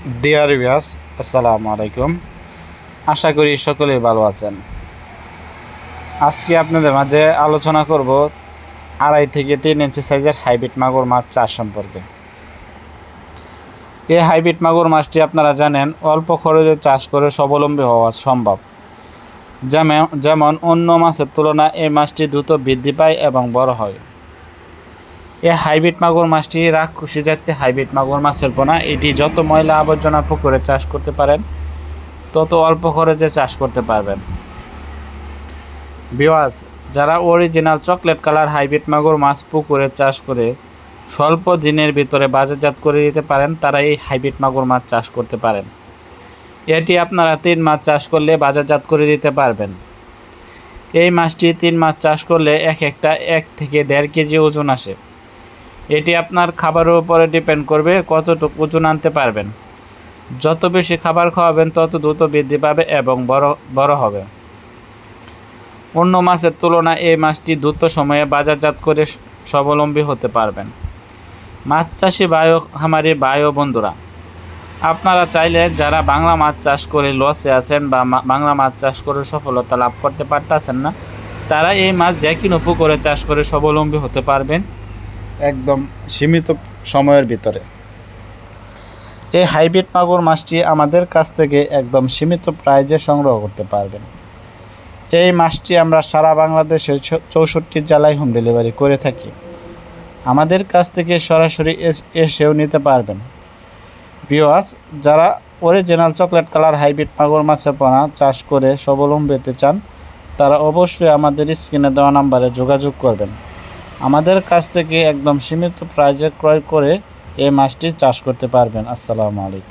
Deer ভিয়াস আসসালামু আলাইকুম। আশা করি সকলেই ভালো আছেন। আজকে আপনাদের মাঝে আলোচনা করব আড়াই থেকে তিন ইঞ্চি সাইজের হাইব্রিড মাগুর মাছ চাষ সম্পর্কে। এই হাইব্রিড মাগুর মাছটি আপনারা জানেন, অল্প খরচে চাষ করে স্বাবলম্বী হওয়া সম্ভব। যেমন যেমন অন্য মাছের তুলনায় এই মাছটি দ্রুত বৃদ্ধি পায় এবং বড় হয়। এই হাইব্রিড মাগুর মাছটি রাক্ষসী জাতীয় হাইব্রিড মাগুর মাছের পোনা এটি যত ময়লা আবর্জনা পুকুরে চাষ করতে পারেন, তত অল্প খরচে চাষ করতে পারবেন। বিওয়াজ যারা অরিজিনাল চকলেট কালার হাইব্রিড মাগুর মাছ পুকুরে চাষ করে স্বল্প দিনের ভিতরে বাজারজাত করে দিতে পারেন, তারা এই হাইব্রিড মাগুর মাছ চাষ করতে পারেন। এটি আপনারা তিন মাছ চাষ করলে বাজারজাত করে দিতে পারবেন। এই মাছটি তিন মাছ চাষ করলে এক একটা এক থেকে দেড় কেজি ওজন আসে। এটি আপনার খাবারের উপরে ডিপেন্ড করবে কতটুকু ওজন আনতে পারবেন। যত বেশি খাবার খাওয়াবেন, তত দ্রুত বৃদ্ধি পাবে এবং বড় বড় হবে। অন্য মাছের তুলনায় এই মাছটি দ্রুত সময়ে বাজারজাত করে স্বাবলম্বী হতে পারবেন। মাছ চাষি বায়ু হামারি বায়ু বন্ধুরা, আপনারা চাইলে যারা বাংলা মাছ চাষ করে লসে আছেন বা বাংলা মাছ চাষ করে সফলতা লাভ করতে পারতেছেন না, তারা এই মাছ যে কোনো পুকুরে চাষ করে স্বাবলম্বী হতে পারবেন। একদম সীমিত সময়ের ভিতরে। এই হাইব্রিড মাগুর মাছটি আমাদের কাছ থেকে একদম সীমিত প্রাইজে সংগ্রহ করতে পারবেন। এই মাছটি আমরা সারা বাংলাদেশে চৌষট্টি জেলায় হোম ডেলিভারি করে থাকি। আমাদের কাছ থেকে সরাসরি এস- এসেও নিতে পারবেন। বিওয়াস যারা অরিজিনাল চকলেট কালার হাইব্রিড মাগুর মাছের পোনা চাষ করে স্বাবলম্বী হতে চান, তারা অবশ্যই আমাদের স্ক্রিনে দেওয়া নাম্বারে যোগাযোগ করবেন। আমাদের কাছ থেকে একদম সীমিত প্রাইজে ক্রয় করে এই মাছটি চাষ করতে পারবেন। আসসালামু আলাইকুম।